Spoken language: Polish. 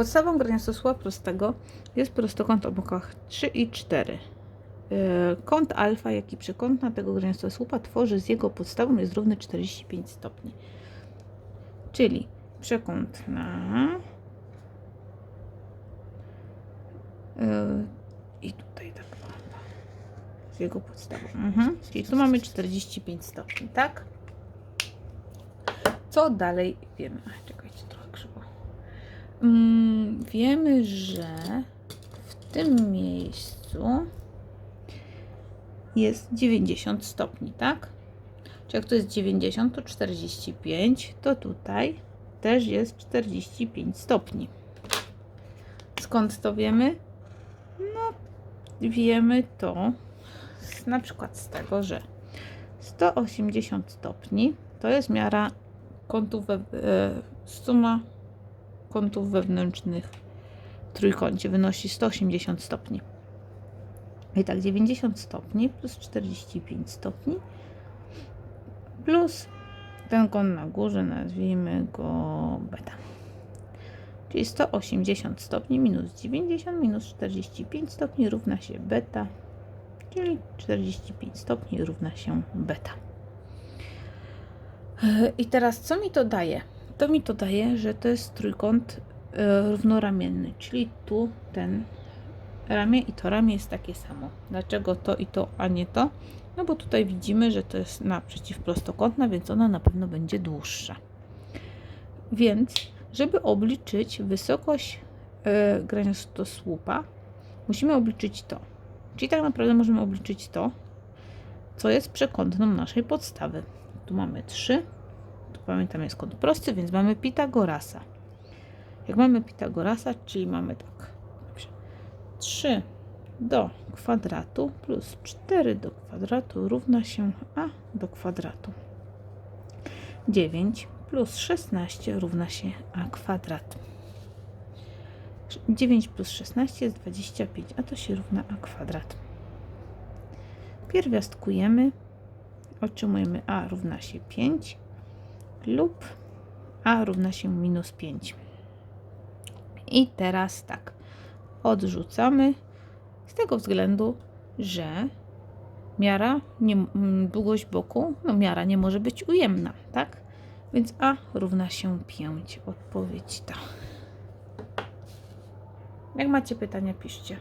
Podstawą graniastosłupa prostego jest prostokąt o bokach 3 i 4. Yy, Kąt alfa, jak i przekątna tego graniastosłupa tworzy z jego podstawą jest równy 45 stopni. Czyli przekątna yy, i tutaj tak z jego podstawą. Mhm. Czyli tu mamy 45 stopni, tak? Co dalej wiemy? Czekajcie, trochę krzywo. Mm, wiemy, że w tym miejscu jest 90 stopni, tak? Czy jak to jest 90, to 45, to tutaj też jest 45 stopni. Skąd to wiemy? No, wiemy to z, na przykład z tego, że 180 stopni to jest miara kątów, e, suma kątów wewnętrznych w trójkącie wynosi 180 stopni. I tak 90 stopni plus 45 stopni plus ten kąt na górze, nazwijmy go beta. Czyli 180 stopni minus 90 minus 45 stopni równa się beta, czyli 45 stopni równa się beta. I teraz co mi to daje? To mi to daje, że to jest trójkąt e, równoramienny, czyli tu ten ramię i to ramię jest takie samo. Dlaczego to i to, a nie to? No bo tutaj widzimy, że to jest naprzeciw prostokątna, więc ona na pewno będzie dłuższa. Więc, żeby obliczyć wysokość e, graniastosłupa, musimy obliczyć to. Czyli tak naprawdę możemy obliczyć to, co jest przekątną naszej podstawy. Tu mamy 3, tu pamiętam jest kąt prosty, więc mamy Pitagorasa. Jak mamy Pitagorasa, czyli mamy tak, dobrze, 3 do kwadratu plus 4 do kwadratu równa się a do kwadratu. 9 plus 16 równa się a kwadrat. 9 plus 16 jest 25, a to się równa a kwadrat. Pierwiastkujemy, otrzymujemy a równa się 5 lub a równa się minus 5. I teraz tak, odrzucamy z tego względu, że miara, nie, długość boku, no miara nie może być ujemna, tak? Więc a równa się 5. Odpowiedź ta. Jak macie pytania, piszcie.